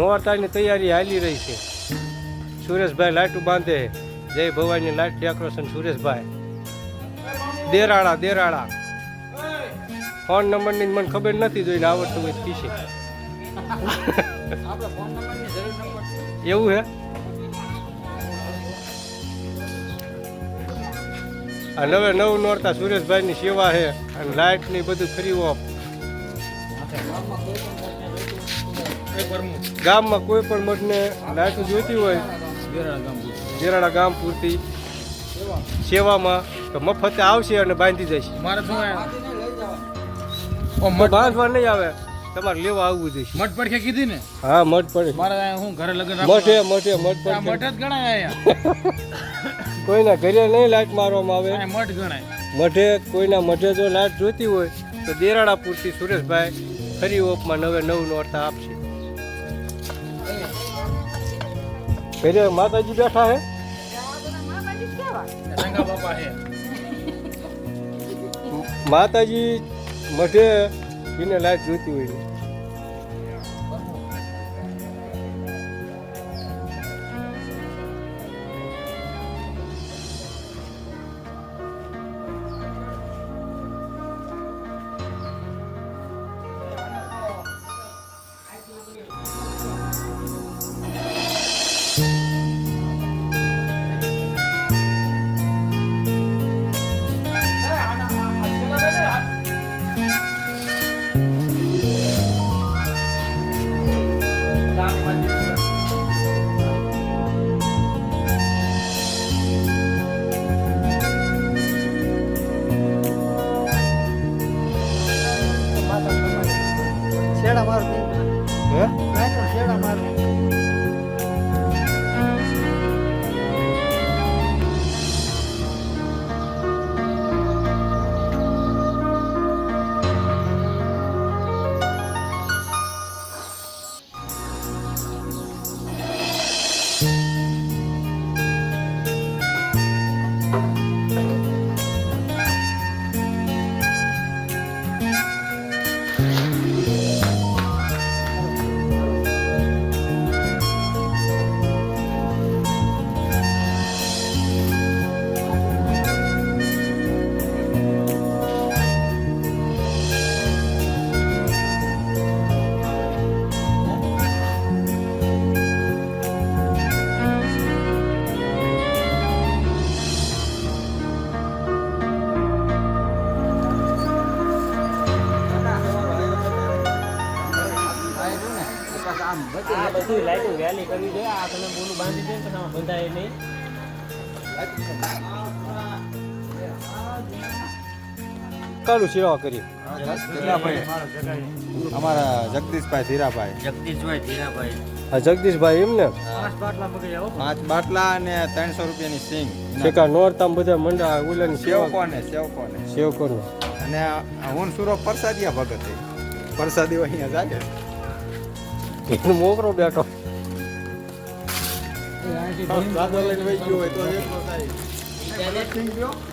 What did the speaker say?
નોરતાની તૈયારી હાલી રહી છે. સુરેશભાઈ લાઈટું બાંધે Jai Bhavani light decoration Sureshbhai. Derala Derala. Phone નંબરની મને ખબર નથી જોઈને આવડતું હોય કીશે એવું હે? આ નવે નવ નોરતા સુરેશભાઈની સેવા છે અને લાઇટની બધું ફ્રી ઓફ. ગામમાં કોઈ પણ મઠને લાઈટ જોઈતી હોય જેરાડા ગામ પૂરતી સેવામાં તો મફતે આવશે અને બાંધી જશે. મઠ મઠ બાંધવા નહીં આવે તમારે લેવા આવવું જોઈએ. મઠ પડખે કીધી ને? હા મઠ પડે મારે હું ઘરે લગન મઠે મઠે મઠ આ મઠ જ ગણાય કોઈના ઘરે નહીં લાઈટ મારવામાં આવે. મઠ ગણાય. કોઈના મઢે જો લાઈટ જોઈતી હોય તો દેરાડા પૂરતી સુરેશભાઈ ફરી ઓપમાં નવે નવ નોરતા આપશે ઘરે માતાજી બેઠા હે? માતાજી મઢે એને લાઈટ જોતી હોય શેડા મારતી? હે? શેડા મારું બધું લાઈટું વહેલી કરવી જોઈએ. આ તમે બોલું બાંધી દે તો આમાં બંધાય નહીં. કાલું સેવા કરી અમારા જગદીશભાઈ ધીરાભાઈ. જગદીશભાઈ ધીરાભાઈ. જગદીશભાઈ એમ ને? પાંચ બાટલા અને ત્રણસો રૂપિયાની સિંગ. શેકા નોરતામ બધા મંડા સેવા સેવકોને સેવકોને સેવકોને અને હું સુરો પ્રસાદિયા ભગત. છે પ્રસાદીઓ અહીંયા જાગે એનો મોકરો બેઠો. દાદા લઈને વહી ગયો હોય તો એક થાય.